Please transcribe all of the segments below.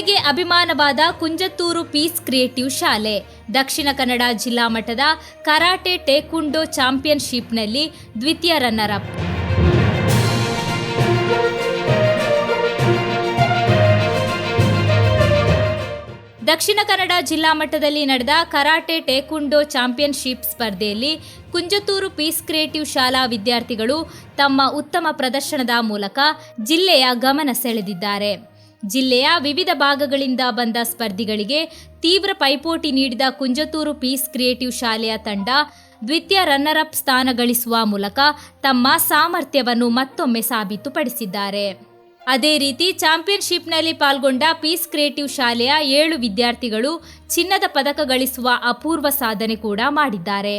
ಅಭಿಮಾನವಾದ Kunjathur piece creative ಶಾಲೆ. ದಕ್ಷಿಣ ಕನ್ನಡ ಜಿಲ್ಲಾ ಮಟ್ಟದ ಕರಾಟೆ ಟೇಕುಂಡೋ ಚಾಂಪಿಯನ್ಶಿಪ್ನಲ್ಲಿ ದ್ವಿತೀಯ ರನ್ನರ್ ಅಪ್ ದಕ್ಷಿಣ ಕನ್ನಡ ಜಿಲ್ಲಾ ಮಟ್ಟದಲ್ಲಿ ನಡೆದ ಕರಾಟೆ ಟೇಕುಂಡೋ ಚಾಂಪಿಯನ್ಶಿಪ್ ಸ್ಪರ್ಧೆಯಲ್ಲಿ ಕುಂಜತ್ತೂರು ಪೀಸ್ ಕ್ರಿಯೇಟಿವ್ ಶಾಲಾ ವಿದ್ಯಾರ್ಥಿಗಳು ತಮ್ಮ ಉತ್ತಮ ಪ್ರದರ್ಶನದ ಮೂಲಕ ಜಿಲ್ಲೆಯ ಗಮನ ಸೆಳೆದಿದ್ದಾರೆ. ಜಿಲ್ಲೆಯ ವಿವಿಧ ಭಾಗಗಳಿಂದ ಬಂದ ಸ್ಪರ್ಧಿಗಳಿಗೆ ತೀವ್ರ ಪೈಪೋಟಿ ನೀಡಿದ ಕುಂಜತೂರು ಪೀಸ್ ಕ್ರಿಯೇಟಿವ್ ಶಾಲೆಯ ತಂಡ ದ್ವಿತೀಯ ರನ್ನರ್ ಅಪ್ ಸ್ಥಾನ ಗಳಿಸುವ ಮೂಲಕ ತಮ್ಮ ಸಾಮರ್ಥ್ಯವನ್ನು ಮತ್ತೊಮ್ಮೆ ಸಾಬೀತುಪಡಿಸಿದ್ದಾರೆ. ಅದೇ ರೀತಿ ಚಾಂಪಿಯನ್ಶಿಪ್ನಲ್ಲಿ ಪಾಲ್ಗೊಂಡ ಪೀಸ್ ಕ್ರಿಯೇಟಿವ್ ಶಾಲೆಯ ಏಳು ವಿದ್ಯಾರ್ಥಿಗಳು ಚಿನ್ನದ ಪದಕ ಗಳಿಸುವ ಅಪೂರ್ವ ಸಾಧನೆ ಕೂಡ ಮಾಡಿದ್ದಾರೆ.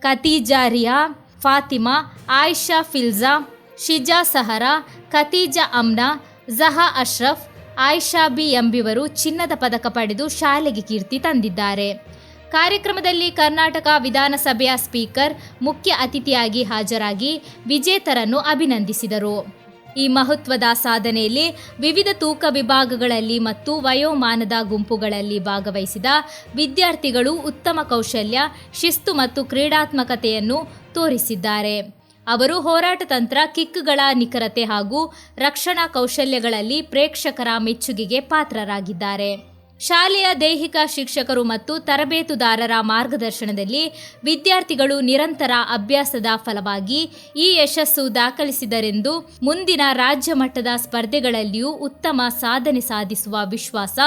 ಖತೀಜಾ ರಿಯಾ ಫಾತಿಮಾ, ಆಯಿಷಾ ಫಿಲ್ಜಾ, ಶಿಜಾ ಸಹರಾ ಖತೀಜಾ ಅಮ್ನಾ, ಜಹಾ ಅಶ್ರಫ್ ಆಯಿಷಾ ಬಿ ಎಂಬಿವರು ಚಿನ್ನದ ಪದಕ ಪಡೆದು ಶಾಲೆಗೆ ಕೀರ್ತಿ ತಂದಿದ್ದಾರೆ. ಕಾರ್ಯಕ್ರಮದಲ್ಲಿ ಕರ್ನಾಟಕ ವಿಧಾನಸಭೆಯ ಸ್ಪೀಕರ್ ಮುಖ್ಯ ಅತಿಥಿಯಾಗಿ ಹಾಜರಾಗಿ ವಿಜೇತರನ್ನು ಅಭಿನಂದಿಸಿದರು. ಈ ಮಹತ್ವದ ಸಾಧನೆಯಲ್ಲಿ ವಿವಿಧ ತೂಕ ವಿಭಾಗಗಳಲ್ಲಿ ಮತ್ತು ವಯೋಮಾನದ ಗುಂಪುಗಳಲ್ಲಿ ಭಾಗವಹಿಸಿದ ವಿದ್ಯಾರ್ಥಿಗಳು ಉತ್ತಮ ಕೌಶಲ್ಯ, ಶಿಸ್ತು ಮತ್ತು ಕ್ರೀಡಾತ್ಮಕತೆಯನ್ನು ತೋರಿಸಿದ್ದಾರೆ. ಅವರು ಹೋರಾಟ ತಂತ್ರ, ಕಿಕ್ಗಳ ನಿಖರತೆ ಹಾಗೂ ರಕ್ಷಣಾ ಕೌಶಲ್ಯಗಳಲ್ಲಿ ಪ್ರೇಕ್ಷಕರ ಮೆಚ್ಚುಗೆಗೆ ಪಾತ್ರರಾಗಿದ್ದಾರೆ. ಶಾಲೆಯ ದೈಹಿಕ ಶಿಕ್ಷಕರು ಮತ್ತು ತರಬೇತುದಾರರ ಮಾರ್ಗದರ್ಶನದಲ್ಲಿ ವಿದ್ಯಾರ್ಥಿಗಳು ನಿರಂತರ ಅಭ್ಯಾಸದ ಫಲವಾಗಿ ಈ ಯಶಸ್ಸು ದಾಖಲಿಸಿದರೆಂದು ಮುಂದಿನ ರಾಜ್ಯ ಮಟ್ಟದ ಸ್ಪರ್ಧೆಗಳಲ್ಲಿಯೂ ಉತ್ತಮ ಸಾಧನೆ ಸಾಧಿಸುವ ವಿಶ್ವಾಸ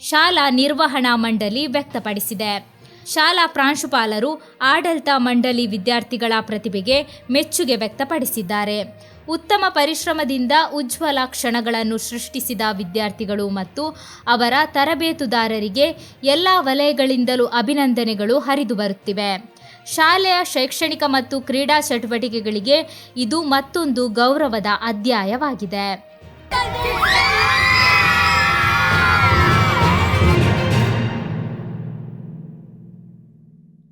ಶಾಲಾ ನಿರ್ವಹಣಾ ಮಂಡಳಿ ವ್ಯಕ್ತಪಡಿಸಿದೆ. ಶಾಲಾ ಪ್ರಾಂಶುಪಾಲರು ಆಡಳಿತ ಮಂಡಳಿ ವಿದ್ಯಾರ್ಥಿಗಳ ಪ್ರತಿಭೆಗೆ ಮೆಚ್ಚುಗೆ ವ್ಯಕ್ತಪಡಿಸಿದ್ದಾರೆ. ಉತ್ತಮ ಪರಿಶ್ರಮದಿಂದ ಉಜ್ವಲ ಕ್ಷಣಗಳನ್ನು ಸೃಷ್ಟಿಸಿದ ವಿದ್ಯಾರ್ಥಿಗಳು ಮತ್ತು ಅವರ ತರಬೇತುದಾರರಿಗೆ ಎಲ್ಲ ವಲಯಗಳಿಂದಲೂ ಅಭಿನಂದನೆಗಳು ಹರಿದು ಬರುತ್ತಿವೆ. ಶಾಲೆಯ ಶೈಕ್ಷಣಿಕ ಮತ್ತು ಕ್ರೀಡಾ ಚಟುವಟಿಕೆಗಳಿಗೆ ಇದು ಮತ್ತೊಂದು ಗೌರವದ ಅಧ್ಯಾಯವಾಗಿದೆ.